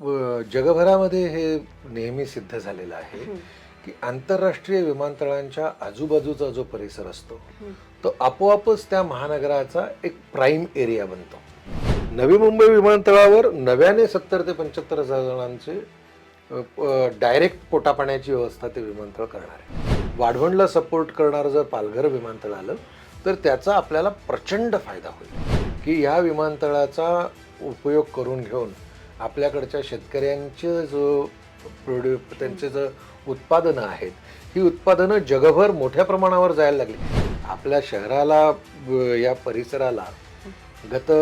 जगभरामध्ये हे नेहमी सिद्ध झालेलं आहे की आंतरराष्ट्रीय विमानतळांच्या आजूबाजूचा जो परिसर असतो तो आपोआपच त्या महानगराचा एक प्राईम एरिया बनतो. नवी मुंबई विमानतळावर नव्याने सत्तर ते पंच्याहत्तर हजार जणांचे डायरेक्ट पोटापाण्याची व्यवस्था ते विमानतळ करणार आहे. वाढवणला सपोर्ट करणारं जर पालघर विमानतळ आलं तर त्याचा आपल्याला प्रचंड फायदा होईल. की या विमानतळाचा उपयोग करून घेऊन आपल्याकडच्या शेतकऱ्यांचे जो प्रोड्यू त्यांचे जो उत्पादनं आहेत ही उत्पादनं जगभर मोठ्या प्रमाणावर जायला लागली. आपल्या शहराला या परिसराला गत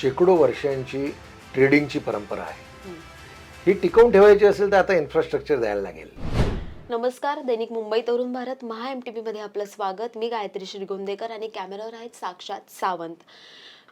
शेकडो वर्षांची ट्रेडिंगची परंपरा आहे. ही. टिकवून ठेवायची असेल तर आता इन्फ्रास्ट्रक्चर द्यायला लागेल. नमस्कार दैनिक मुंबई तरुण भारत महा एम टी मध्ये आपलं स्वागत. मी गायत्री श्रीगोंदेकर आणि कॅमेरावर आहेत साक्षात सावंत.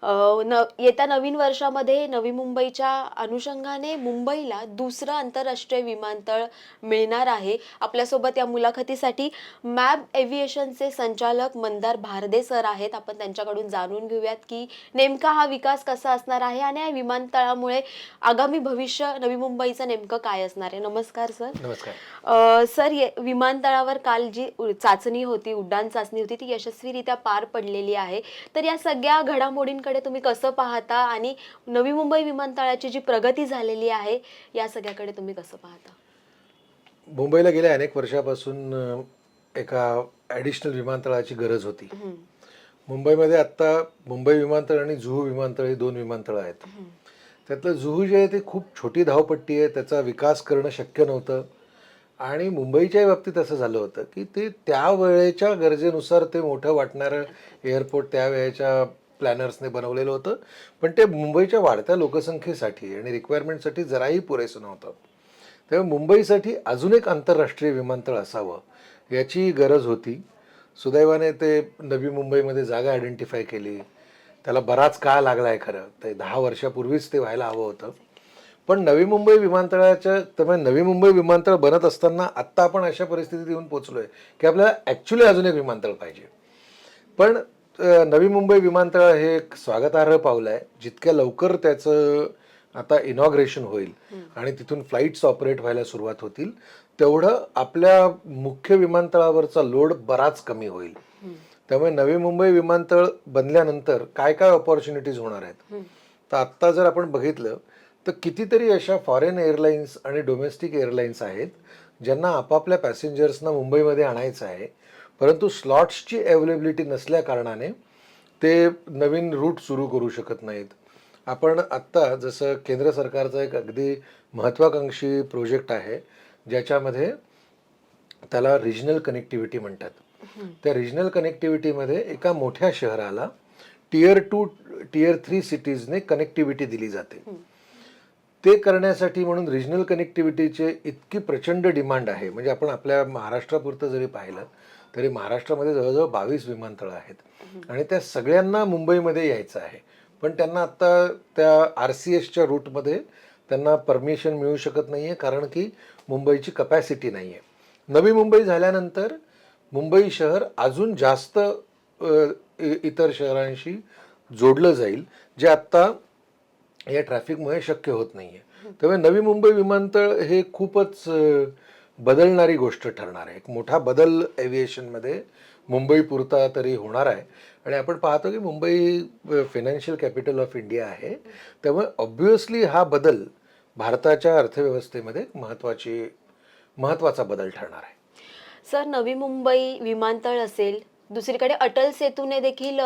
न येत्या नवीन वर्षामध्ये नवी मुंबईच्या अनुषंगाने मुंबईला दुसरं आंतरराष्ट्रीय विमानतळ मिळणार आहे. आपल्यासोबत या मुलाखतीसाठी मॅब एव्हिएशनचे संचालक मंदार भारदे सर आहेत. आपण त्यांच्याकडून जाणून घेऊयात की नेमका हा विकास कसा असणार आहे आणि या विमानतळामुळे आगामी भविष्य नवी मुंबईचं नेमकं काय असणार आहे. नमस्कार सर. नमस्कार. सर ये- विमानतळावर काल जी चाचणी होती उड्डाण चाचणी होती ती यशस्वीरित्या पार पडलेली आहे. तर या सगळ्या घडामोडींकडे तुम्ही कसं पाहता आणि नवी मुंबई विमानतळाची जी प्रगती झालेली आहे या सगळ्याकडे तुम्ही कसं पाहता? मुंबईला गेल्या अनेक वर्षापासून एका ॲडिशनल विमानतळाची गरज होती. मुंबईमध्ये आत्ता मुंबई विमानतळ आणि जुहू विमानतळ ही दोन विमानतळं आहेत. त्यातलं जुहू जे आहे ते खूप छोटी धावपट्टी आहे त्याचा विकास करणं शक्य नव्हतं. आणि मुंबईच्याही बाबतीत असं झालं होतं की ते त्या वेळेच्या गरजेनुसार ते मोठं वाटणारं एअरपोर्ट त्या वेळेच्या प्लॅनर्सने बनवलेलं होतं. पण ते मुंबईच्या वाढत्या लोकसंख्येसाठी आणि रिक्वायरमेंटसाठी जराही पुरेसं नव्हतं. तेव्हा मुंबईसाठी अजून एक आंतरराष्ट्रीय विमानतळ असावं याची गरज होती. सुदैवाने ते नवी मुंबईमध्ये जागा आयडेंटिफाय केली. त्याला बराच काळ लागला आहे खरं. ते दहा वर्षापूर्वीच ते व्हायला हवं होतं. पण नवी मुंबई विमानतळाच्या त्यामुळे नवी मुंबई विमानतळ बनत असताना आत्ता आपण अशा परिस्थितीत येऊन पोचलोय की आपल्याला ॲक्च्युली अजून एक विमानतळ पाहिजे. पण नवी मुंबई विमानतळ हे एक स्वागतार्ह पाऊल आहे. जितक्या लवकर त्याचं आता इनॉग्रेशन होईल आणि तिथून फ्लाईट्स ऑपरेट व्हायला सुरुवात होतील तेवढं आपल्या मुख्य विमानतळावरचा लोड बराच कमी होईल. त्यामुळे नवी मुंबई विमानतळ बनल्यानंतर काय काय ऑपॉर्च्युनिटीज होणार आहेत? तर आत्ता जर आपण बघितलं तर कितीतरी अशा फॉरेन एअरलाईन्स आणि डोमेस्टिक एअरलाईन्स आहेत ज्यांना आपापल्या पॅसेंजर्सना मुंबईमध्ये आणायचं आहे. परंतु स्लॉट्सची अवेलेबिलिटी नसल्या कारणाने ते नवीन रूट सुरू करू शकत नाहीत. आपण आत्ता जसं केंद्र सरकारचा एक अगदी महत्त्वाकांक्षी प्रोजेक्ट आहे ज्याच्यामध्ये त्याला रिजनल कनेक्टिव्हिटी म्हणतात. त्या रिजनल कनेक्टिव्हिटीमध्ये एका मोठ्या शहराला टियर टू टियर थ्री सिटीजने कनेक्टिव्हिटी दिली जाते. ते करण्यासाठी म्हणून रिजनल कनेक्टिव्हिटीचे इतकी प्रचंड डिमांड आहे. म्हणजे आपण आपल्या महाराष्ट्रापुरतं जरी पाहिलं तरी महाराष्ट्रामध्ये जवळजवळ बावीस विमानतळं आहेत. आणि त्या सगळ्यांना मुंबईमध्ये यायचं आहे. पण त्यांना आत्ता त्या आर सी एसच्या रूटमध्ये त्यांना परमिशन मिळू शकत नाही आहे कारण की मुंबईची कपॅसिटी नाही आहे नवी मुंबई झाल्यानंतर मुंबई शहर अजून जास्त इतर शहरांशी जोडलं जाईल जे आत्ता या ट्रॅफिकमुळे शक्य होत नाही आहे त्यामुळे नवी मुंबई विमानतळ हे खूपच बदलणारी गोष्ट ठरणार आहे. एक मोठा बदल एव्हिएशनमध्ये मुंबई पुरता तरी होणार आहे. आणि आपण पाहतो की Mumbai financial capital of India आहे. त्यामुळे ऑब्व्हियसली हा बदल भारताच्या अर्थव्यवस्थेमध्ये एक महत्त्वाची महत्त्वाचा बदल ठरणार आहे. सर नवी मुंबई विमानतळ असेल दुसरीकडे अटल सेतूने देखील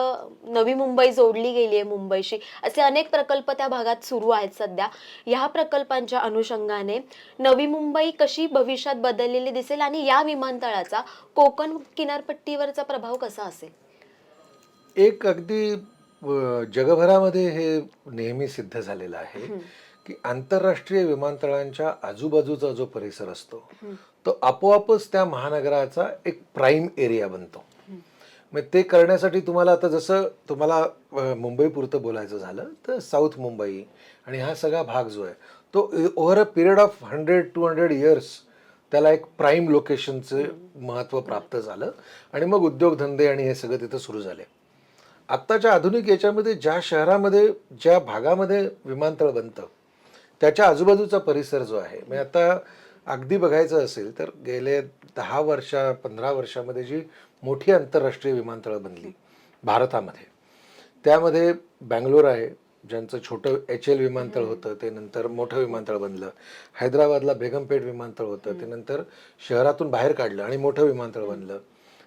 नवी मुंबई जोडली गेली आहे मुंबईशी. असे अनेक प्रकल्प त्या भागात सुरू आहेत सध्या. ह्या प्रकल्पांच्या अनुषंगाने नवी मुंबई कशी भविष्यात बदललेली दिसेल आणि या विमानतळाचा कोकण किनारपट्टीवरचा प्रभाव कसा असेल? एक अगदी जगभरामध्ये हे नेहमी सिद्ध झालेलं आहे की आंतरराष्ट्रीय विमानतळांच्या आजूबाजूचा जो परिसर असतो तो आपोआपच त्या महानगराचा एक प्राईम एरिया बनतो. मग ते करण्यासाठी तुम्हाला आता जसं तुम्हाला मुंबईपुरतं बोलायचं झालं तर साऊथ मुंबई आणि हा सगळा भाग जो आहे तो over a period of hundred to hundred years त्याला एक प्राईम लोकेशनचं महत्त्व प्राप्त झालं आणि मग उद्योगधंदे आणि हे सगळं तिथं सुरू झाले. आत्ताच्या आधुनिक याच्यामध्ये ज्या शहरामध्ये ज्या भागामध्ये विमानतळ बनतं त्याच्या आजूबाजूचा परिसर जो आहे म्हणजे आता अगदी बघायचं असेल तर गेले दहा वर्षा पंधरा वर्षामध्ये जी मोठी आंतरराष्ट्रीय विमानतळं बनली भारतामध्ये. त्यामध्ये बँगलोर आहे ज्यांचं छोटं एच एल विमानतळ होतं ते नंतर मोठं विमानतळ बनलं. हैदराबादला बेगमपेठ विमानतळ होतं ते नंतर शहरातून बाहेर काढलं आणि मोठं विमानतळ बनलं.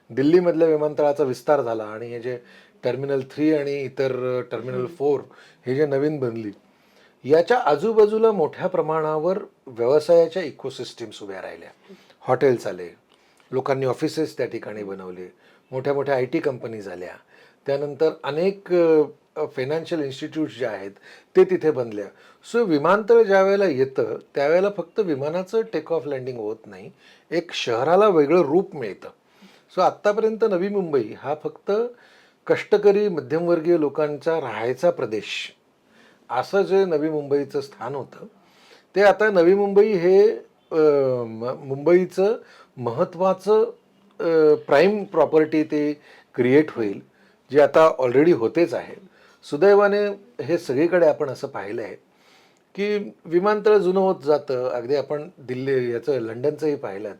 दिल्लीमधल्या विमानतळाचा विस्तार झाला आणि हे जे टर्मिनल थ्री आणि इतर टर्मिनल फोर हे जे नवीन बनली याच्या आजूबाजूला मोठ्या प्रमाणावर व्यवसायाच्या इकोसिस्टीम्स उभ्या राहिल्या. हॉटेल्स आले लोकांनी ऑफिसेस त्या ठिकाणी बनवले. मोठ्या मोठ्या आय टी कंपनी झाल्या. त्यानंतर अनेक फायनान्शियल इन्स्टिट्यूट्स जे आहेत ते तिथे बनल्या सो विमानतळ ज्या वेळेला येतं त्यावेळेला फक्त विमानाचं टेक ऑफ लँडिंग होत नाही. एक शहराला वेगळं रूप मिळतं. सो आत्तापर्यंत नवी मुंबई हा फक्त कष्टकरी मध्यमवर्गीय लोकांचा राहायचा प्रदेश. असं जे नवी मुंबईचं स्थान होतं ते आता नवी मुंबई हे मुंबईचं महत्त्वाचं प्राईम प्रॉपर्टी ते क्रिएट होईल जे आता ऑलरेडी होतेच आहे. सुदैवाने हे सगळीकडे आपण असं पाहिलं आहे की विमानतळ जुनं होत जातं. अगदी आपण दिल्ली याचं लंडनचंही पाहिलं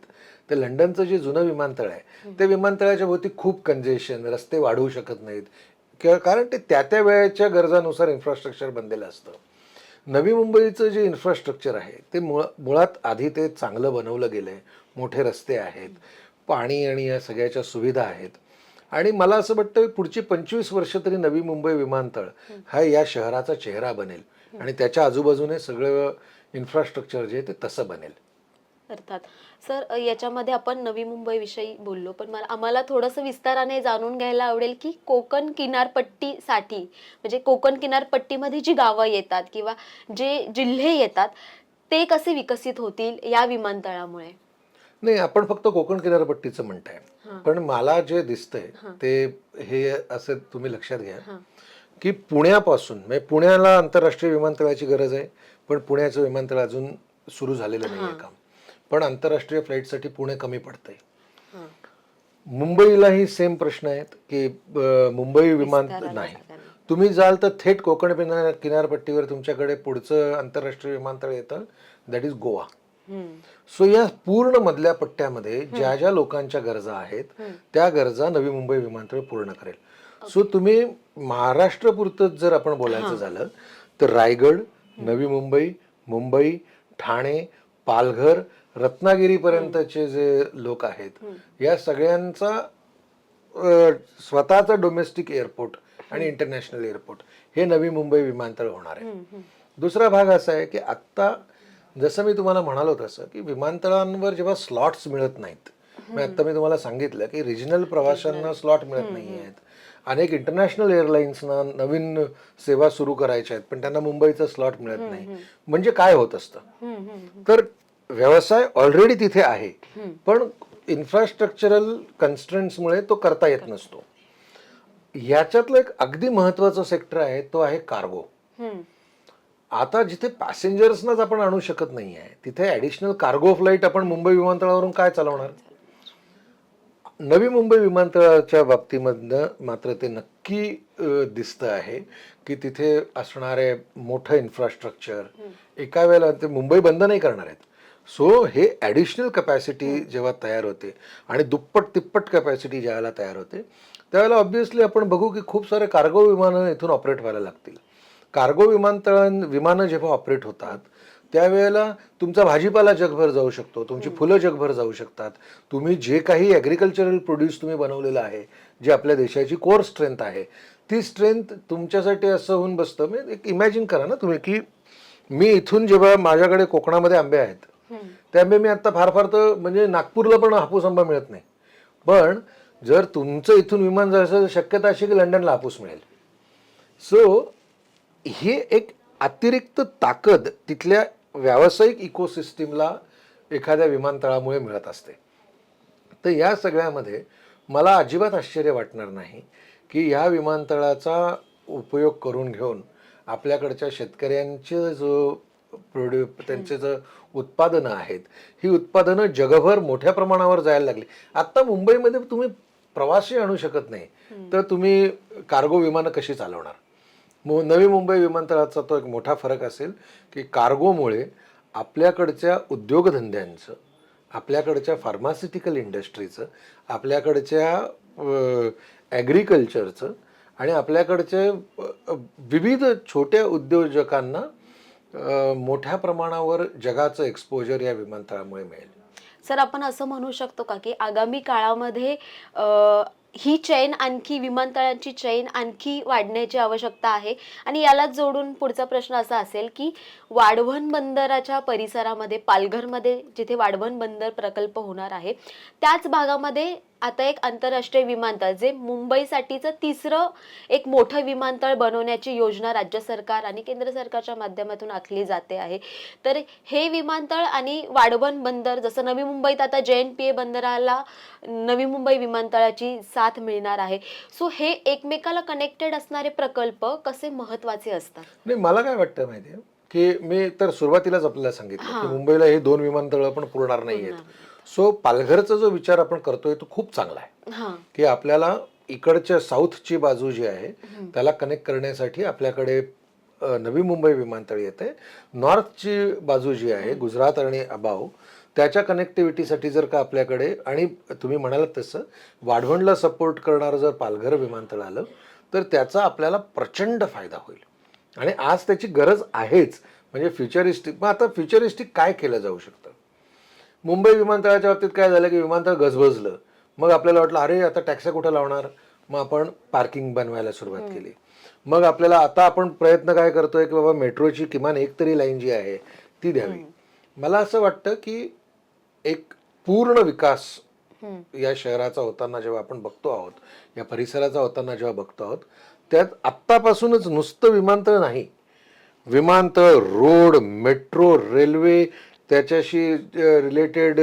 तर लंडनचं जे जुनं विमानतळ आहे ते विमानतळाच्या भोवती खूप कंजेशन रस्ते वाढवू शकत नाहीत. किंवा कारण ते त्या त्या वेळेच्या गरजानुसार इन्फ्रास्ट्रक्चर बनलेलं असतं. नवी मुंबईचं जे इन्फ्रास्ट्रक्चर आहे ते मुळ मुळात आधी ते चांगलं बनवलं गेलं आहे मोठे रस्ते आहेत पाणी आणि या सगळ्याच्या सुविधा आहेत. आणि मला असं वाटतं पुढची पंचवीस वर्ष तरी नवी मुंबई विमानतळ हा या शहराचा चेहरा बनेल. आणि त्याच्या आजूबाजूने सगळं इन्फ्रास्ट्रक्चर जे ते तसं बनेल. अर्थात. सर याच्यामध्ये आपण नवी मुंबईविषयी बोललो पण मला आम्हाला थोडंसं विस्ताराने जाणून घ्यायला आवडेल की कोकण किनारपट्टीसाठी म्हणजे कोकण किनारपट्टीमध्ये जी गावं येतात किंवा जे जिल्हे येतात ते कसे विकसित होतील या विमानतळामुळे? नाही आपण फक्त कोकण किनारपट्टीचं म्हणताय. पण मला जे दिसतंय ते हे असं तुम्ही लक्षात घ्या की पुण्यापासून म्हणजे पुण्याला आंतरराष्ट्रीय विमानतळाची गरज आहे पण पुण्याचं विमानतळ अजून सुरू झालेलं नाही आहे काम. पण आंतरराष्ट्रीय फ्लाईटसाठी पुणे कमी पडतंय. मुंबईलाही सेम प्रश्न आहेत की मुंबई विमान नाही. तुम्ही जाल तर थेट कोकण किनार किनारपट्टीवर तुमच्याकडे पुढचं आंतरराष्ट्रीय विमानतळ येतं दॅट इज गोवा. सो या पूर्ण मधल्या पट्ट्यामध्ये ज्या ज्या लोकांच्या गरजा आहेत त्या गरजा नवी मुंबई विमानतळ पूर्ण करेल. सो तुम्ही महाराष्ट्र पुरतच जर आपण बोलायचं झालं तर रायगड नवी मुंबई मुंबई ठाणे पालघर रत्नागिरीपर्यंतचे जे लोक आहेत या सगळ्यांचा स्वतःचा डोमेस्टिक एअरपोर्ट आणि इंटरनॅशनल एअरपोर्ट हे नवी मुंबई विमानतळ होणार आहे. दुसरा भाग असा आहे की आत्ता जसं मी तुम्हाला म्हणालो तसं की विमानतळांवर जेव्हा स्लॉट्स मिळत नाहीत मी आत्ता मी तुम्हाला सांगितलं की रिजनल प्रवाशांना स्लॉट मिळत नाही आहेत अनेक इंटरनॅशनल एअरलाईन्सना नवीन सेवा सुरू करायच्या आहेत पण त्यांना मुंबईचा स्लॉट मिळत नाही. म्हणजे काय होत असतं. तर व्यवसाय ऑलरेडी तिथे आहे पण इन्फ्रास्ट्रक्चरल कन्स्टंट्समुळे तो करता येत नसतो. याच्यातलं एक अगदी महत्वाचं सेक्टर आहे तो आहे कार्गो. आता जिथे पॅसेंजर्सनाच आपण आणू शकत नाही आहे तिथे ॲडिशनल कार्गो फ्लाईट आपण मुंबई विमानतळावरून काय चालवणार? नवी मुंबई विमानतळाच्या बाबतीमधनं मात्र ते नक्की दिसतं आहे की तिथे असणारे मोठं इन्फ्रास्ट्रक्चर एका वेळेला ते मुंबई बंद नाही करणार आहेत. सो हे ॲडिशनल कपॅसिटी जेव्हा तयार होते आणि दुप्पट तिप्पट कपॅसिटी ज्यावेळेला तयार होते त्यावेळेला ऑब्व्हियसली आपण बघू की खूप सारे कार्गो विमानं इथून ऑपरेट व्हायला लागतील. कार्गो विमानतळां विमानं जेव्हा ऑपरेट होतात त्यावेळेला तुमचा भाजीपाला जगभर जाऊ शकतो तुमची फुलं जगभर जाऊ शकतात. तुम्ही जे काही ॲग्रिकल्चरल प्रोड्यूस तुम्ही बनवलेलं आहे जे आपल्या देशाची कोर स्ट्रेंथ आहे ती स्ट्रेंथ तुमच्यासाठी असं होऊन बसतं. म्हणजे एक इमॅजिन करा ना तुम्ही की मी इथून जेव्हा माझ्याकडे कोकणामध्ये आंबे आहेत. ते आंबे मी आता फार फार तर म्हणजे नागपूरला पण हापूस आंबा मिळत नाही. पण जर तुमचं इथून विमान जायचं तर शक्यता अशी की लंडनला हापूस मिळेल. सो हे एक अतिरिक्त ताकद तिथल्या व्यावसायिक इकोसिस्टीमला एखाद्या विमानतळामुळे मिळत असते. तर या सगळ्यामध्ये मला अजिबात आश्चर्य वाटणार नाही की या विमानतळाचा उपयोग करून घेऊन आपल्याकडच्या शेतकऱ्यांचे जो प्रोड्यू त्यांचे जो उत्पादनं आहेत ही उत्पादनं जगभर मोठ्या प्रमाणावर जायला लागली. आत्ता मुंबईमध्ये तुम्ही प्रवासी आणू शकत नाही. तर तुम्ही कार्गो विमानं कशी चालवणार? मु नवी मुंबई विमानतळाचा तो एक मोठा फरक असेल की कार्गोमुळे आपल्याकडच्या उद्योगधंद्यांचं आपल्याकडच्या फार्मास्युटिकल इंडस्ट्रीचं आपल्याकडच्या ॲग्रिकल्चरचं आणि आपल्याकडचे विविध छोट्या उद्योजकांना मोठ्या प्रमाणावर जगाचं एक्सपोजर या विमानतळामुळे मिळेल. सर आपण असं म्हणू शकतो का की आगामी काळामध्ये ही चैन आणखी विमानतळांची चैन आणखी वाढण्याची आवश्यकता आहे. आणि यालाच जोडून पुढचा प्रश्न असा असेल की वाढवण बंदराच्या परिसरामध्ये पालघरमध्ये जिथे वाढवण बंदर प्रकल्प होणार आहे त्याच भागामध्ये आता एक आंतरराष्ट्रीय विमानतळ जे मुंबईसाठीचं तिसरं एक मोठं विमानतळ बनवण्याची योजना राज्य सरकार आणि केंद्र सरकारच्या माध्यमातून आखली जाते आहे. तर हे विमानतळ आणि वाढवण बंदर जसं नवी मुंबईत आता जे N P A बंदराला Navi Mumbai विमानतळाची साथ मिळणार आहे. सो हे एकमेकाला कनेक्टेड असणारे प्रकल्प कसे महत्त्वाचे असतात? नाही मला काय वाटतं माहिती की मी तर सुरुवातीलाच आपल्याला सांगितलं. की मुंबईला हे दोन विमानतळं पण पुरणार नाही आहेत सो पालघरचा जो विचार आपण करतोय तो खूप चांगला आहे. हां. की आपल्याला इकडच्या साऊथची बाजू जी आहे त्याला कनेक्ट करण्यासाठी आपल्याकडे नवी मुंबई विमानतळ येते. नॉर्थची बाजू जी आहे गुजरात आणि अबाव त्याच्या कनेक्टिव्हिटीसाठी जर का आपल्याकडे आणि तुम्ही म्हणालात तसं वाढवणला सपोर्ट करणारं जर पालघर विमानतळ आलं तर त्याचा आपल्याला प्रचंड फायदा होईल. आणि आज त्याची गरज आहेच. म्हणजे फ्युचरिस्टिक मग आता फ्युचरिस्टिक काय केलं जाऊ शकतं? मुंबई विमानतळाच्या बाबतीत काय झालं की विमानतळ गजबजलं. मग आपल्याला वाटलं अरे आता टॅक्स्या कुठं लावणार? मग आपण पार्किंग बनवायला सुरुवात केली. मग आपल्याला आता आपण प्रयत्न काय करतोय की बाबा मेट्रोची किमान एक तरी लाईन जी आहे ती द्यावी. मला असं वाटतं की एक पूर्ण विकास. या शहराचा होताना जेव्हा आपण बघतो आहोत या परिसराचा होताना जेव्हा बघतो आहोत त्यात आत्तापासूनच नुसतं विमानतळ नाही. विमानतळ रोड मेट्रो रेल्वे त्याच्याशी रिलेटेड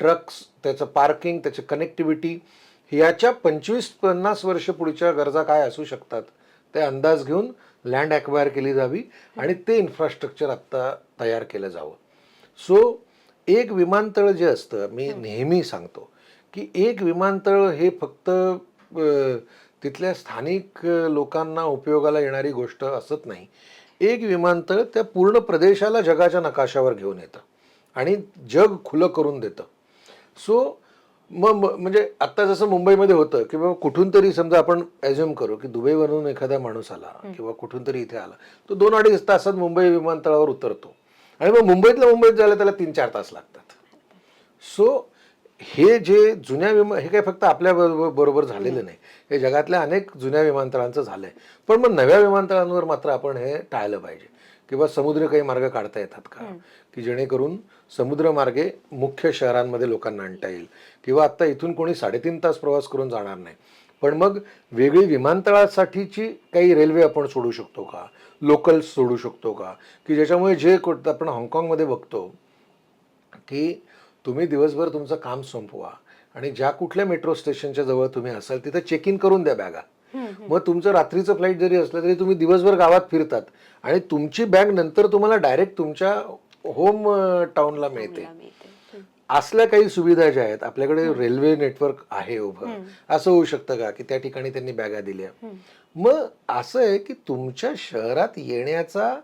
ट्रक्स त्याचं पार्किंग त्याची कनेक्टिव्हिटी याच्या पंचवीस पन्नास वर्ष पुढच्या गरजा काय असू शकतात ते अंदाज घेऊन लँड ॲक्वायर केली जावी आणि ते इन्फ्रास्ट्रक्चर आत्ता तयार केलं जावं. सो एक विमानतळ जे असतं मी नेहमी सांगतो की एक विमानतळ हे फक्त तिथल्या स्थानिक लोकांना उपयोगाला येणारी गोष्ट असत नाही. एक विमानतळ त्या पूर्ण प्रदेशाला जगाच्या नकाशावर घेऊन येतं आणि जग खुलं करून देतं. सो मग म- म्हणजे आत्ता जसं मुंबईमध्ये होतं की बाबा कुठून तरी समजा आपण ॲझ्युम करू की दुबईवरून एखादा माणूस आला किंवा कुठून तरी इथे आला तो दोन अडीच तासात मुंबई विमानतळावर उतरतो. आणि मग मुंबईतल्या मुंबईत जायला त्याला तीन चार तास लागतात. सो हे जे जुन्या विमान हे काय फक्त आपल्या बरोबर झालेलं नाही. हे जगातल्या अनेक जुन्या विमानतळांचं झालंय. पण मग नव्या विमानतळांवर मात्र आपण हे टाळलं पाहिजे. किंवा समुद्र काही मार्ग काढता येतात का? की जेणेकरून समुद्रमार्गे मुख्य शहरांमध्ये लोकांना आणता येईल. किंवा आत्ता इथून कोणी साडेतीन तास प्रवास करून जाणार नाही. पण मग वेगळी विमानतळासाठीची काही रेल्वे आपण सोडू शकतो का? लोकल्स सोडू शकतो का? की ज्याच्यामुळे जे कुठ- आपण हाँगकाँगमध्ये बघतो की तुम्ही दिवसभर तुमचं काम संपवा आणि ज्या कुठल्या मेट्रो स्टेशनच्या जवळ तुम्ही असाल तिथे चेक इन करून द्या बॅगा. मग तुमचं रात्रीचं फ्लाईट जरी असलं तरी तुम्ही दिवसभर गावात फिरतात आणि तुमची बॅग नंतर तुम्हाला डायरेक्ट तुमच्या होम टाउनला मिळते. असल्या काही सुविधा ज्या आहेत आपल्याकडे रेल्वे नेटवर्क आहे उभं. असं होऊ शकतं का की त्या ठिकाणी त्यांनी बॅगा दिल्या? मग असं आहे की तुमच्या शहरात येण्याचा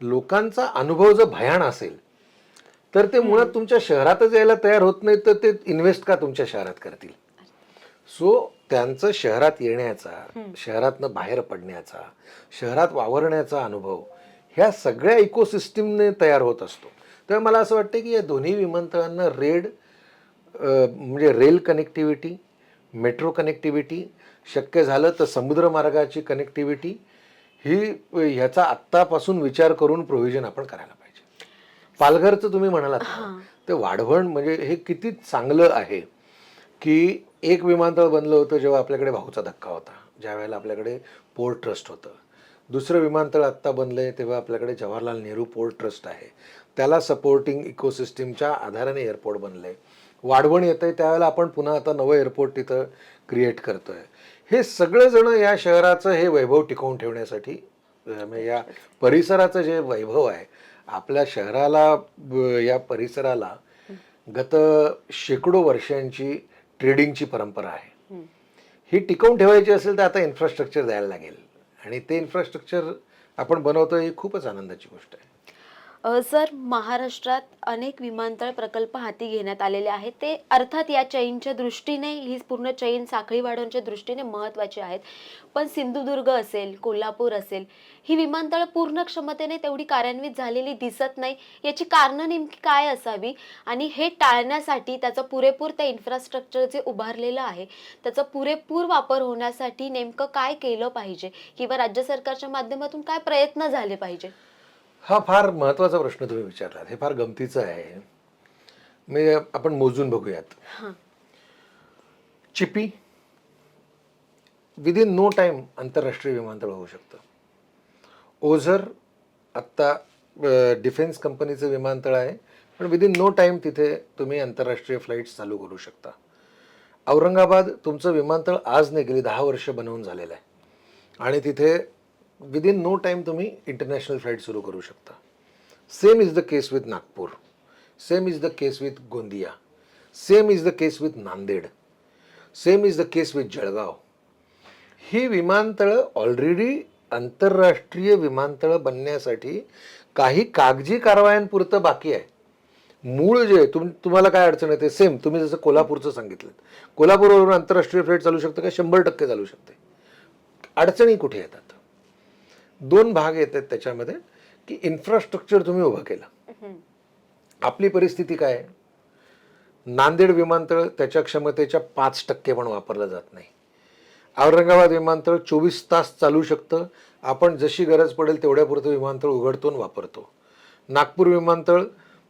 लोकांचा अनुभव जर भयान असेल तर ते मुळात तुमच्या शहरातच यायला तयार होत नाही तर ते इन्व्हेस्ट का तुमच्या शहरात करतील? सो त्यांचं शहरात येण्याचा शहरातनं बाहेर पडण्याचा शहरात वावरण्याचा अनुभव ह्या सगळ्या इकोसिस्टीमने तयार होत असतो. तर मला असं वाटतं की या दोन्ही विमानतळांना रेड म्हणजे रेल कनेक्टिव्हिटी मेट्रो कनेक्टिव्हिटी शक्य झालं तर समुद्रमार्गाची कनेक्टिव्हिटी ही ह्याचा आत्तापासून विचार करून प्रोव्हिजन आपण करायला पाहिजे. पालघरचं तुम्ही म्हणालात ते वाढवण म्हणजे हे किती चांगलं आहे की एक विमानतळ बनलं होतं जेव्हा आपल्याकडे भाऊचा धक्का होता ज्या वेळेला आपल्याकडे पोर्ट ट्रस्ट होतं. दुसरं विमानतळ आत्ता बनलंय तेव्हा आपल्याकडे जवाहरलाल नेहरू पोर्ट ट्रस्ट आहे. त्याला सपोर्टिंग इकोसिस्टीमच्या आधाराने एअरपोर्ट बनलंय. वाढवण येतंय त्यावेळेला आपण पुन्हा आता नवं एअरपोर्ट तिथं क्रिएट करतोय. हे सगळेजण या शहराचं हे वैभव टिकवून ठेवण्यासाठी म्हणजे या परिसराचं जे वैभव आहे आपल्या शहराला ब- या परिसराला गत शेकडो वर्षांची ट्रेडिंगची परंपरा आहे. हम्म. ही टिकवून ठेवायची असेल तर आता इन्फ्रास्ट्रक्चर द्यायला लागेल. आणि ते इन्फ्रास्ट्रक्चर आपण बनवतो ही खूपच आनंदाची गोष्ट आहे. सर महाराष्ट्रात अनेक विमानतळ प्रकल्प हाती घेण्यात आलेले आहेत. ते अर्थात या चैनच्या दृष्टीने ही पूर्ण चैन साखळी वाढवण्याच्या दृष्टीने महत्त्वाचे आहेत. पण सिंधुदुर्ग असेल कोल्हापूर असेल ही विमानतळ पूर्ण क्षमतेने तेवढी कार्यान्वित झालेली दिसत नाही. याची कारणं नेमकी काय असावी? आणि हे टाळण्यासाठी त्याचा पुरेपूर त्या इन्फ्रास्ट्रक्चर जे उभारलेलं आहे त्याचा पुरेपूर वापर होण्यासाठी नेमकं काय केलं पाहिजे? किंवा राज्य सरकारच्या माध्यमातून काय प्रयत्न झाले पाहिजे? हा फार महत्त्वाचा प्रश्न तुम्ही विचारलात. हे फार गमतीचं आहे. मी आपण मोजून बघूयात. हां. चिपी विदिन नो टाईम आंतरराष्ट्रीय विमानतळ होऊ शकतं. ओझर आत्ता डिफेन्स कंपनीचं विमानतळ आहे. पण विदिन नो टाईम तिथे तुम्ही आंतरराष्ट्रीय फ्लाईट्स चालू करू शकता. औरंगाबाद तुमचं विमानतळ आज नाही गेली दहा वर्ष बनवून झालेलं आहे. आणि तिथे विदिन नो टाईम तुम्ही इंटरनॅशनल फ्लाईट सुरू करू शकता. Same is the case with Nagpur same is the case with Gondia same is the case with Nanded same is the case with Jalgaon ही विमानतळं ऑलरेडी आंतरराष्ट्रीय विमानतळं बनण्यासाठी काही कागजी कारवायांपुरतं बाकी आहे. मूळ जे तुम तुम्हाला काय अडचण येते? सेम तुम्ही जसं कोल्हापूरचं सांगितलं. कोल्हापूरवरून आंतरराष्ट्रीय फ्लाईट चालू शकते का? शंभर टक्के चालू शकते. अडचणी कुठे येतात? दोन भाग येतात त्याच्यामध्ये की इन्फ्रास्ट्रक्चर तुम्ही उभं केलं. आपली परिस्थिती काय आहे? नांदेड विमानतळ त्याच्या क्षमतेच्या पाच टक्के पण वापरलं जात नाही. औरंगाबाद विमानतळ चोवीस तास चालू शकतं. आपण जशी गरज पडेल तेवढ्यापुरतं विमानतळ उघडतो आणि वापरतो. नागपूर विमानतळ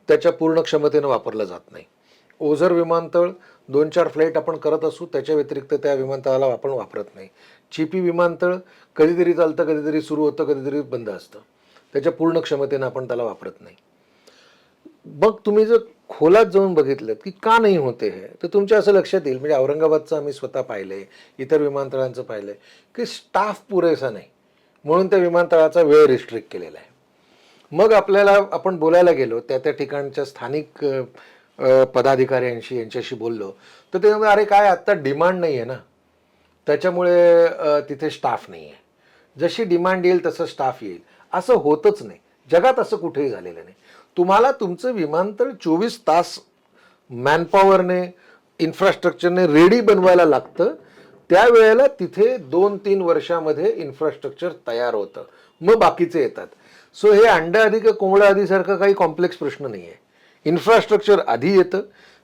त्याच्या पूर्ण क्षमतेनं वापरलं जात नाही. ओझर विमानतळ दोन चार फ्लाईट आपण करत असू त्याच्या व्यतिरिक्त त्या विमानतळाला आपण वापरत नाही. चिपी विमानतळ कधीतरी चालतं कधीतरी सुरू होतं कधीतरी बंद असतं. त्याच्या पूर्ण क्षमतेनं आपण त्याला वापरत नाही. मग तुम्ही जर खोलात जाऊन बघितलं की का नाही होते हे तर तुमच्या असं लक्षात येईल. म्हणजे औरंगाबादचं आम्ही स्वतः पाहिलंय इतर विमानतळांचं पाहिलंय की स्टाफ पुरेसा नाही. म्हणून त्या विमानतळाचा वेळ रिस्ट्रिक्ट केलेला आहे. मग आपल्याला आपण बोलायला गेलो त्या त्या ठिकाणच्या स्थानिक पदाधिकाऱ्यांशी यांच्याशी बोललो. तर ते अरे काय आत्ता डिमांड नाही आहे ना? त्याच्यामुळे तिथे स्टाफ नाही आहे जशी डिमांड येईल तसं स्टाफ येईल. असं होतच नाही. जगात असं कुठेही झालेलं नाही. तुम्हाला तुमचं विमानतळ चोवीस तास मॅनपॉवरने इन्फ्रास्ट्रक्चरने रेडी बनवायला लागतं. त्यावेळेला तिथे दोन तीन वर्षामध्ये इन्फ्रास्ट्रक्चर तयार होतं. मग बाकीचे येतात. सो हे अंडा अधिक कोंबड्या आधीसारखं काही कॉम्प्लेक्स प्रश्न नाही आहे इन्फ्रास्ट्रक्चर आधी येतं.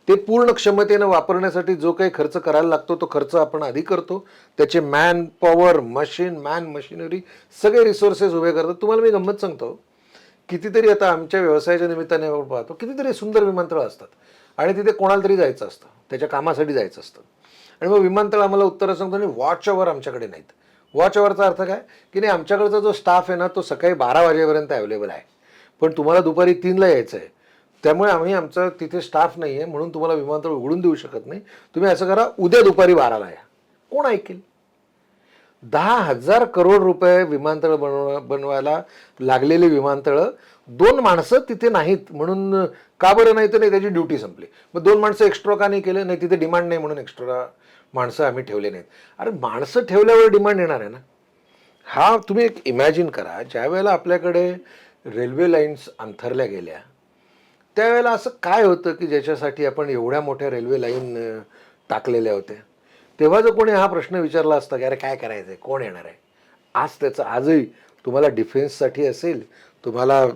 ते पूर्ण क्षमतेनं वापरण्यासाठी जो काही खर्च करायला लागतो तो खर्च आपण आधी करतो. त्याचे man power machine man machinery सगळे रिसोर्सेस उभे करतात. तुम्हाला मी गंमत सांगतो कितीतरी आता आमच्या व्यवसायाच्या निमित्ताने आपण पाहतो कितीतरी सुंदर विमानतळं असतात. आणि तिथे कोणाला तरी जायचं असतं. त्याच्या कामासाठी जायचं असतं. आणि मग विमानतळ आम्हाला उत्तरं सांगतो आणि वॉच ओवर आमच्याकडे नाहीत. वॉच ओवरचा अर्थ काय? की नाही आमच्याकडचा जो स्टाफ आहे ना तो सकाळी बारा वाजेपर्यंत अवेलेबल आहे. पण तुम्हाला दुपारी तीनला यायचं आहे त्यामुळे आम्ही आमचा तिथे स्टाफ नाही आहे म्हणून तुम्हाला विमानतळ उघडून देऊ शकत नाही. तुम्ही असं करा उद्या दुपारी बाराला या. कोण ऐकेल? दहा हजार करोड रुपये विमानतळ बनव बनवायला लागलेले विमानतळं दोन माणसं तिथे नाहीत म्हणून का बरं नाही तर नाही त्याची ड्युटी संपली. मग दोन माणसं एक्स्ट्रा का नाही केलं? नाही तिथे डिमांड नाही म्हणून एक्स्ट्रा माणसं आम्ही ठेवले नाहीत. अरे माणसं ठेवल्यावर डिमांड येणार आहे ना? हा तुम्ही एक इमॅजिन करा ज्या वेळेला आपल्याकडे रेल्वे लाईन्स अंथरल्या गेल्या त्यावेळेला असं काय होतं की ज्याच्यासाठी आपण एवढ्या मोठ्या रेल्वे लाईन टाकलेल्या होत्या? तेव्हा जर कोणी हा प्रश्न विचारला असता की अरे काय करायचं आहे कोण येणार आहे? आज त्याचं आजही तुम्हाला डिफेन्ससाठी असेल तुम्हाला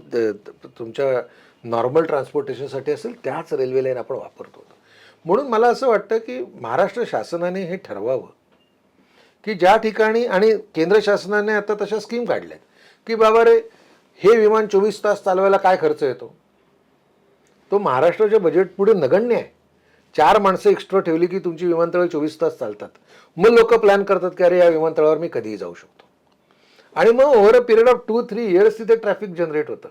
तुमच्या नॉर्मल ट्रान्सपोर्टेशनसाठी असेल त्याच रेल्वे लाईन आपण वापरतो. म्हणून मला असं वाटतं की महाराष्ट्र शासनाने हे ठरवावं. की ज्या ठिकाणी आणि केंद्र शासनाने आता तशा स्कीम काढल्यात. की बाबा रे हे विमान चोवीस तास चालवायला काय खर्च येतो? तो महाराष्ट्राच्या बजेट पुढे नगण्य आहे. चार माणसं एक्स्ट्रा ठेवली की तुमची विमानतळ चोवीस तास चालतात. मग लोक प्लॅन करतात की अरे या विमानतळावर मी कधीही जाऊ शकतो. आणि मग over a period of two three years तिथे ट्रॅफिक जनरेट होतं.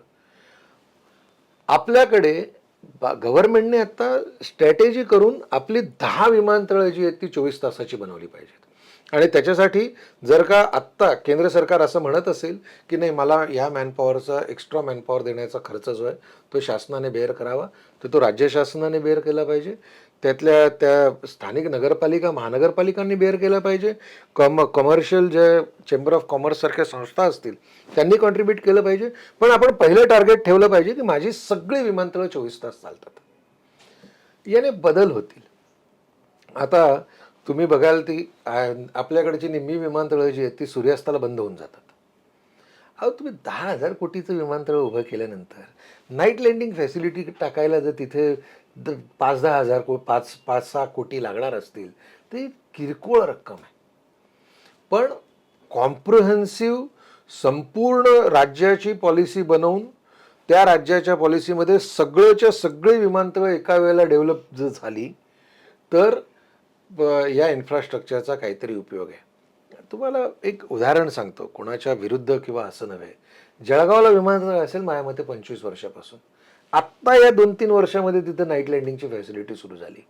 आपल्याकडे गव्हर्नमेंटने आता स्ट्रॅटेजी करून आपली दहा विमानतळं जी आहेत ती चोवीस तासाची बनवली पाहिजेत. आणि त्याच्यासाठी जर का आत्ता केंद्र सरकार असं म्हणत असेल की नाही मला या मॅनपॉवरचा एक्स्ट्रा मॅनपॉवर देण्याचा खर्च जो आहे तो शासनाने बेअर करावा तर तो राज्य शासनाने बेअर केला पाहिजे. त्यातल्या त्या स्थानिक नगरपालिका महानगरपालिकांनी बेअर केला पाहिजे. कम कमर्शियल जे चेंबर ऑफ कॉमर्स सारख्या संस्था असतील त्यांनी कॉन्ट्रीब्यूट केलं पाहिजे. पण आपण पहिलं टार्गेट ठेवलं पाहिजे की माझी सगळी विमानतळं चोवीस तास चालतात. याने बदल होतील. आता तुम्ही बघाल ती आपल्याकडची निम्मी विमानतळं जी आहेत ती सूर्यास्ताला बंद होऊन जातात. अहो तुम्ही दहा हजार कोटीचं विमानतळ उभं केल्यानंतर नाईट लँडिंग फॅसिलिटी टाकायला जर तिथे द- पाच दहा हजार को पाच पाच सहा कोटी लागणार असतील ते किरकोळ रक्कम आहे. पण कॉम्प्रिहेन्सिव्ह संपूर्ण राज्याची पॉलिसी बनवून त्या राज्याच्या पॉलिसीमध्ये सगळेच्या सगळे विमानतळं एका वेळेला डेव्हलप जर झाली तर या इन्फ्रास्ट्रक्चरचा काहीतरी उपयोग आहे. तुम्हाला एक उदाहरण सांगतो. कोणाच्या विरुद्ध किंवा असं नव्हे. जळगावला विमानतळ असेल माझ्या मते पंचवीस वर्षापासून. आत्ता या दोन तीन वर्षामध्ये तिथं नाईट लँडिंगची फॅसिलिटी सुरू झाली.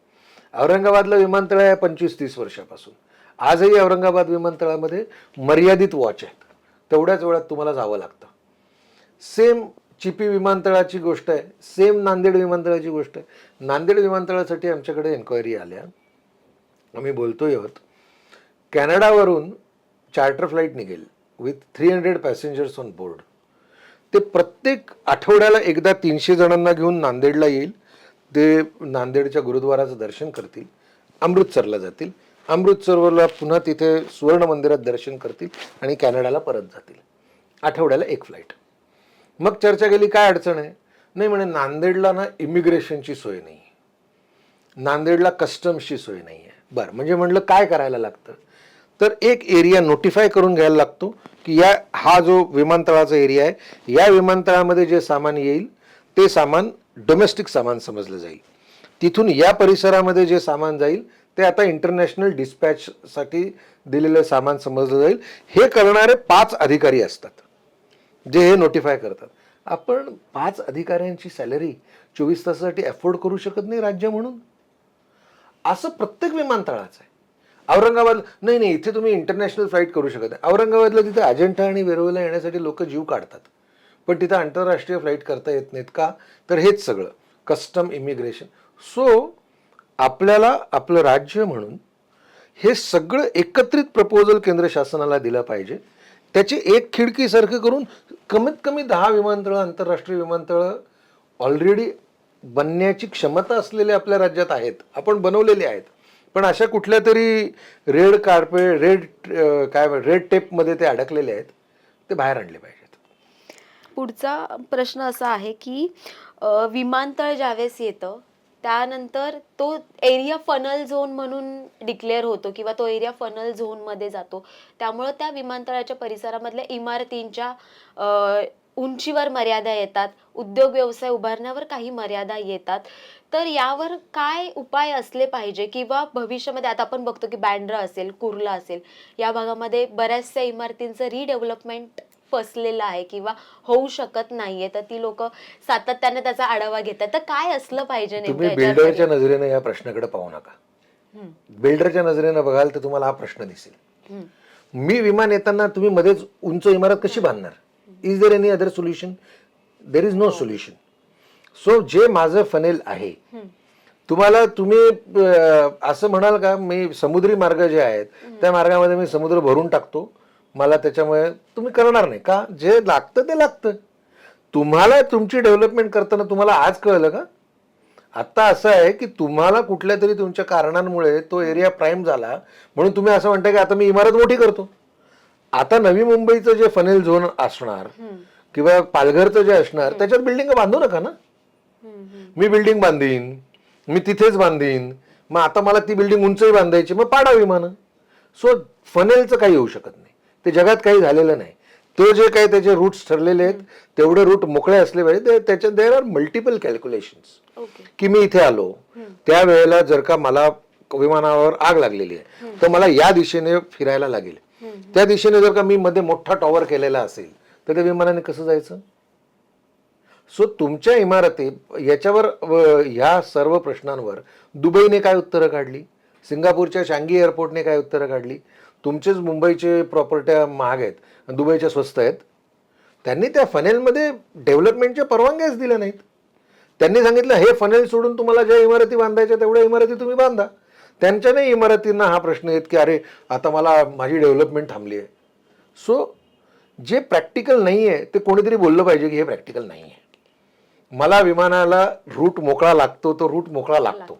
औरंगाबादला विमानतळ आहे पंचवीस तीस वर्षापासून. आजही औरंगाबाद विमानतळामध्ये मर्यादित वॉच आहेत. तेवढ्याच वेळात तुम्हाला जावं लागतं. सेम चिपी विमानतळाची गोष्ट आहे. सेम नांदेड विमानतळाची गोष्ट आहे. नांदेड विमानतळासाठी आमच्याकडे एन्क्वायरी आल्या. आम्ही बोलतोय आहोत. कॅनडावरून चार्टर फ्लाईट निघेल with three hundred passengers on board ते प्रत्येक आठवड्याला एकदा तीनशे जणांना घेऊन नांदेडला येईल. ते नांदेडच्या गुरुद्वाराचं दर्शन करतील. अमृतसरला जातील. अमृतसरला पुन्हा तिथे सुवर्ण मंदिरात दर्शन करतील आणि कॅनडाला परत जातील. आठवड्याला एक फ्लाईट. मग चर्चा केली काय अडचण आहे? नाही म्हणे नांदेडला ना इमिग्रेशनची सोय नाही. नांदेडला कस्टम्सची सोय नाही आहे बरं म्हणजे म्हटलं काय करायला लागतं? तर एक एरिया नोटिफाय करून घ्यायला लागतो की या हा जो विमानतळाचा एरिया आहे या विमानतळामध्ये जे सामान येईल ते सामान डोमेस्टिक सामान समजलं जाईल. तिथून या परिसरामध्ये जे सामान जाईल ते आता इंटरनॅशनल डिस्पॅचसाठी दिलेलं सामान समजलं जाईल. हे करणारे पाच अधिकारी असतात जे हे नोटिफाय करतात. आपण पाच अधिकाऱ्यांची सॅलरी चोवीस तासासाठी अफोर्ड करू शकत नाही राज्य म्हणून. असं प्रत्येक विमानतळाचं आहे. औरंगाबाद नाही नाही इथे तुम्ही इंटरनॅशनल फ्लाईट करू शकत नाही. औरंगाबादला तिथे अजिंठा आणि वेरूळला येण्यासाठी लोक जीव काढतात. पण तिथं आंतरराष्ट्रीय फ्लाईट करता येत नाहीत का? तर हेच सगळं. कस्टम इमिग्रेशन सो आपल्याला आपलं राज्य म्हणून हे सगळं एकत्रित प्रपोजल केंद्र शासनाला दिलं पाहिजे. त्याची एक खिडकीसारखं करून कमीत कमी दहा विमानतळं आंतरराष्ट्रीय विमानतळं ऑलरेडी बनण्याची क्षमता असलेले आपल्या राज्यात आहेत. आपण बनवलेले आहेत. पण अशा कुठल्या तरी रेड कार्पेट रेड काय रेड टेपमध्ये ते अडकलेले आहेत. ते बाहेर आणले पाहिजेत. पुढचा प्रश्न असा आहे की विमानतळ ज्यावेळेस येतं त्यानंतर तो एरिया फनल झोन म्हणून डिक्लेअर होतो किंवा तो एरिया फनल झोनमध्ये जातो. त्यामुळं त्या विमानतळाच्या परिसरामधल्या इमारतींच्या उंचीवर मर्यादा येतात उद्योग व्यवसाय उभारण्यावर काही मर्यादा येतात. तर यावर काय उपाय असले पाहिजे किंवा भविष्यामध्ये आता आपण बघतो की बँड्रा असेल कुर्ला असेल या भागामध्ये बऱ्याचशा इमारतींचं रिडेव्हलपमेंट फसलेलं आहे किंवा होऊ शकत नाहीये. तर ती लोक सातत्याने त्याचा आढावा घेतात. तर काय असलं पाहिजे तुम्ही? बिल्डरच्या नजरेनं या प्रश्नाकडे पाहू नका. बिल्डरच्या नजरेनं बघाल तर तुम्हाला हा प्रश्न दिसेल. मी विमान येताना तुम्ही मध्येच उंच इमारत कशी बांधणार? Is there any other solution there is no solution so जे माझं फनेल आहे तुम्हाला तुम्ही असं म्हणाल का मी समुद्री मार्ग जे आहेत त्या मार्गामध्ये मी समुद्र भरून टाकतो. मला त्याच्यामुळे तुम्ही करणार नाही. का? जे लागतं ते लागतं. तुम्हाला तुमची डेव्हलपमेंट करताना तुम्हाला आज कळलं का? आता असं आहे की तुम्हाला कुठल्या तरी तुमच्या कारणांमुळे तो एरिया प्राईम झाला. म्हणून तुम्ही असं म्हणताय की आता मी इमारत मोठी करतो. आता नवी मुंबईचं जे फनेल झोन असणार किंवा पालघरचं जे असणार त्याच्यात बिल्डिंग बांधू नका ना. मी बिल्डिंग बांधीन मी तिथेच बांधीन मग आता मला ती बिल्डिंग उंचही बांधायची मग पाडा विमानं. सो फनेलचं काही होऊ शकत नाही. ते जगात काही झालेलं नाही. तो जे काही त्याचे रूट्स ठरलेले आहेत तेवढे रूट मोकळे असले पाहिजे. ते- त्याच्यात देर आर मल्टिपल कॅल्क्युलेशन्स की मी इथे आलो. त्यावेळेला जर का मला विमानावर आग लागलेली आहे तर मला या दिशेने फिरायला लागेल. त्या दिशेने जर का मी मध्ये मोठा टॉवर केलेला असेल तर त्या विमानाने कसं जायचं? सो तुमच्या इमारती याच्यावर ह्या सर्व प्रश्नांवर दुबईने काय उत्तरं काढली? सिंगापूरच्या शांगी एअरपोर्टने काय उत्तरं काढली? तुमचेच मुंबईचे प्रॉपर्ट्या महाग आहेत दुबईच्या स्वस्त आहेत. त्यांनी त्या फनेलमध्ये डेव्हलपमेंटच्या परवानग्याच दिल्या नाहीत. त्यांनी सांगितलं हे फनेल सोडून तुम्हाला ज्या इमारती बांधायच्या तेवढ्या इमारती तुम्ही बांधा. त्यांच्या नाही इमारतींना हा प्रश्न येत की अरे आता मला माझी डेव्हलपमेंट थांबली आहे. सो जे प्रॅक्टिकल नाही आहे ते कोणीतरी बोललं पाहिजे की हे प्रॅक्टिकल नाही आहे मला विमानाला रूट मोकळा लागतो तो रूट मोकळा लागतो.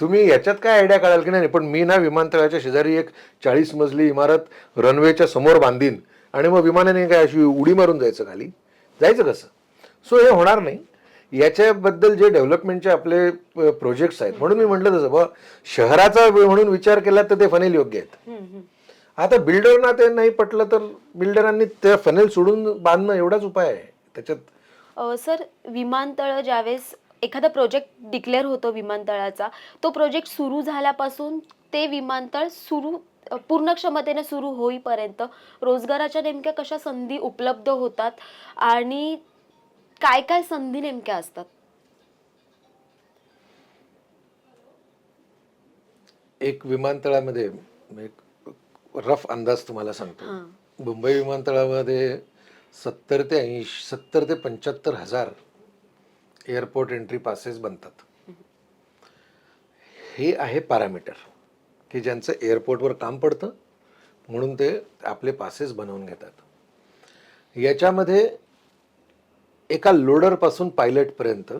तुम्ही याच्यात काय आयडिया काढाल की नाही? पण मी ना विमानतळाच्या शेजारी एक चाळीस मजली इमारत रनवेच्या समोर बांधीन आणि मग विमानाने काय अशी उडी मारून जायचं खाली? जायचं कसं? सो हे होणार नाही. याच्याबद्दल जे डेव्हलपमेंटचे आपले प्रोजेक्ट्स आहेत म्हणून मी म्हटलं तसं बा शहराचा म्हणून विचार केला तर ते फनेल योग्य आहेत. आता बिल्डरना ते नाही पटलं तर बिल्डरांनी ते फनेल सोडून बांधणं एवढाच उपाय आहे त्याच्यात सर विमानतळ ज्यावेळेस एखादा प्रोजेक्ट डिक्लेअर होतो विमानतळाचा तो प्रोजेक्ट सुरू झाल्यापासून ते विमानतळ सुरू पूर्ण क्षमतेने सुरू होईपर्यंत रोजगाराच्या नेमक्या कशा संधी उपलब्ध होतात आणि काय काय संधी नेमक्या असतात? एक विमानतळामध्ये एक रफ अंदाज तुम्हाला सांगतो. हां. मुंबई विमानतळामध्ये सत्तर ते ऐंशी सत्तर ते पंच्याहत्तर हजार एअरपोर्ट एंट्री पासेस बनतात. हे आहे पॅरामीटर की ज्यांचं एअरपोर्टवर काम पडतं म्हणून ते आपले पासेस बनवून घेतात. याच्यामध्ये एका लोडरपासून पायलटपर्यंत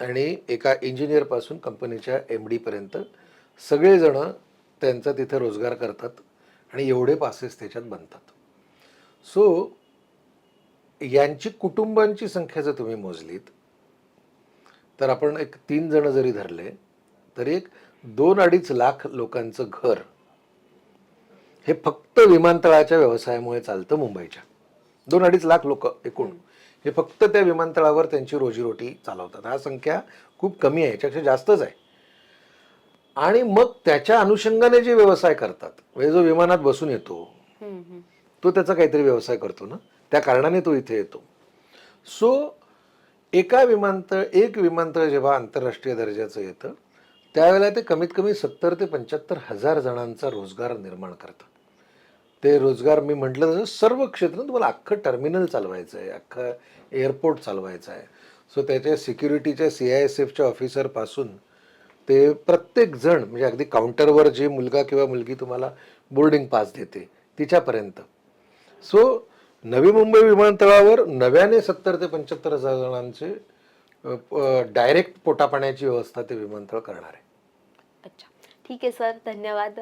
आणि एका इंजिनियरपासून कंपनीच्या एम डीपर्यंत सगळेजण त्यांचा तिथे रोजगार करतात आणि एवढे पासेस त्याच्यात बनतात. सो यांची कुटुंबांची संख्या जर तुम्ही मोजलीत तर आपण एक तीन जण जरी धरले तरी एक दोन अडीच लाख लोकांचं घर हे फक्त विमानतळाच्या व्यवसायामुळे चालतं मुंबईच्या. दोन अडीच लाख लोक एकूण. हे फक्त त्या विमानतळावर त्यांची रोजीरोटी चालवतात. हा संख्या खूप कमी आहे याच्यापेक्षा जास्तच आहे. आणि मग त्याच्या अनुषंगाने जे व्यवसाय करतात म्हणजे जो विमानात बसून येतो. तो त्याचा काहीतरी व्यवसाय करतो ना? त्या कारणाने तो इथे येतो. सो एका विमानतळ एक विमानतळ जेव्हा आंतरराष्ट्रीय दर्जाचं येतं त्यावेळेला ते कमीत कमी सत्तर ते पंच्याहत्तर हजार जणांचा रोजगार निर्माण करतं ते रोजगार मी म्हटलं तसं सर्व क्षेत्रात तुम्हाला अख्खं टर्मिनल चालवायचं आहे अख्खं एअरपोर्ट चालवायचं आहे. सो त्याच्या सिक्युरिटीच्या सी आय एस एफच्या ऑफिसरपासून ते प्रत्येक जण म्हणजे अगदी काउंटरवर जे मुलगा किंवा मुलगी तुम्हाला बोर्डिंग पास देते तिच्यापर्यंत. सो नवी मुंबई विमानतळावर नव्याने सत्तर ते पंच्याहत्तर हजार जणांचे डायरेक्ट पोटापाण्याची व्यवस्था ते विमानतळ करणार आहे. अच्छा. ठीक आहे सर धन्यवाद.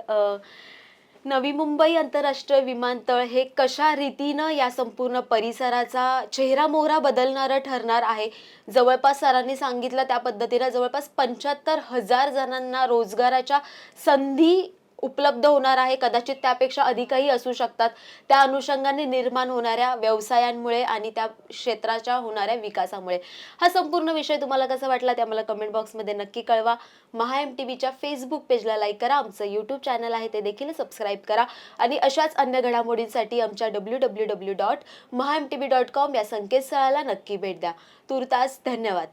नवी मुंबई आंतरराष्ट्रीय विमानतळ हे कशा रीतीनं या संपूर्ण परिसराचा चेहरा मोहरा बदलणारं ठरणार आहे? जवळपास सरांनी सांगितलं त्या पद्धतीनं जवळपास पंच्याहत्तर हजार जणांना रोजगाराच्या संधी उपलब्ध होणार आहे. कदाचित त्यापेक्षा अधिकही असू शकतात. त्या अनुषंगाने निर्माण होणाऱ्या व्यवसायांमुळे आणि त्या क्षेत्राच्या होणाऱ्या विकासामुळे. हा संपूर्ण विषय तुम्हाला कसा वाटला ते आम्हाला कमेंट बॉक्समध्ये नक्की कळवा. महा एम टी व्हीच्या फेसबुक पेजला लाईक करा. आमचं यूट्यूब चॅनल आहे ते देखील सबस्क्राईब करा. आणि अशाच अन्य घडामोडींसाठी आमच्या W W W dot Maha M T V dot com या संकेतस्थळाला नक्की भेट द्या. तुर्तास धन्यवाद.